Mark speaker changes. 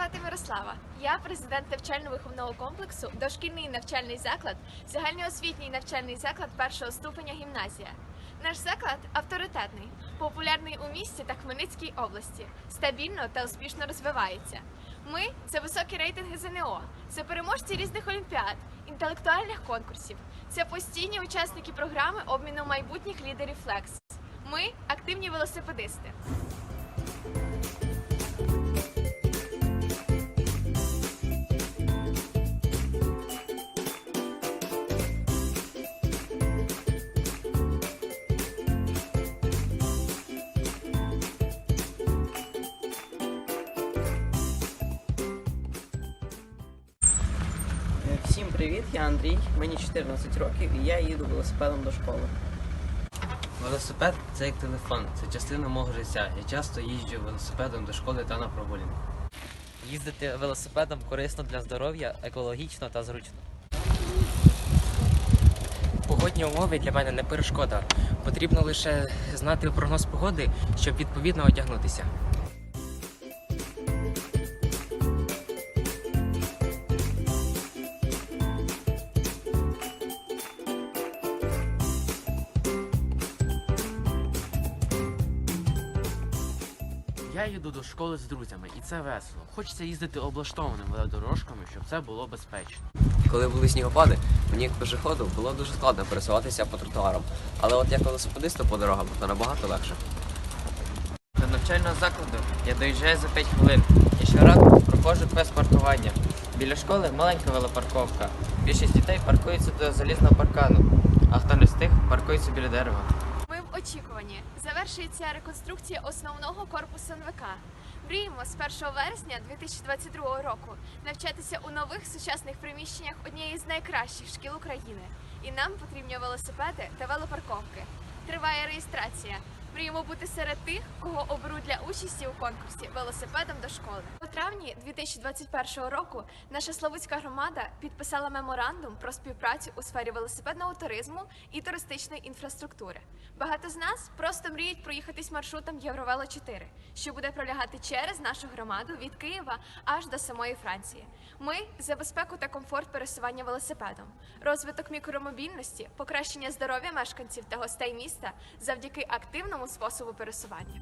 Speaker 1: Мирослава. Я президент навчально-виховного комплексу, дошкільний навчальний заклад, загальноосвітній навчальний заклад першого ступеня гімназія. Наш заклад авторитетний, популярний у місті та Хмельницькій області, стабільно та успішно розвивається. Ми це високі рейтинги ЗНО, це переможці різних олімпіад, інтелектуальних конкурсів, це постійні учасники програми обміну майбутніх лідерів Флекс. Ми активні велосипедисти.
Speaker 2: Всім привіт, я Андрій, мені 14 років і я їду велосипедом до школи.
Speaker 3: Велосипед це як телефон, це частина мого життя. Я часто їжджу велосипедом до школи та на прогулянки.
Speaker 4: Їздити велосипедом корисно для здоров'я, екологічно та зручно.
Speaker 5: Погодні умови для мене не перешкода. Потрібно лише знати прогноз погоди, щоб відповідно одягнутися.
Speaker 6: Я їду до школи з друзями, і це весело. Хочеться їздити облаштованими велодорожками, щоб це було безпечно.
Speaker 7: Коли були снігопади, мені як пешеходу було дуже складно пересуватися по тротуарам. Але от як велосипедисту по дорогам, то набагато легше.
Speaker 2: До навчального закладу я доїжджаю за 5 хвилин. І щоразу проходжу без паркування. Біля школи маленька велопарковка. Більшість дітей паркуються до залізного паркану, а хто не встиг, паркується біля дерева.
Speaker 1: Очікуванні. Завершується реконструкція основного корпусу НВК. Мріємо з 1 вересня 2022 року навчатися у нових сучасних приміщеннях однієї з найкращих шкіл України. І нам потрібні велосипеди та велопарковки. Триває реєстрація. Мріємо бути серед тих, кого оберуть для участі у конкурсі велосипедом до школи. У травні 2021 року наша Славутська громада підписала меморандум про співпрацю у сфері велосипедного туризму і туристичної інфраструктури. Багато з нас просто мріють проїхатись маршрутом Євровело 4, що буде пролягати через нашу громаду від Києва аж до самої Франції. Ми за безпеку та комфорт пересування велосипедом, розвиток мікромобільності, покращення здоров'я мешканців та гостей міста завдяки активному способу пересування.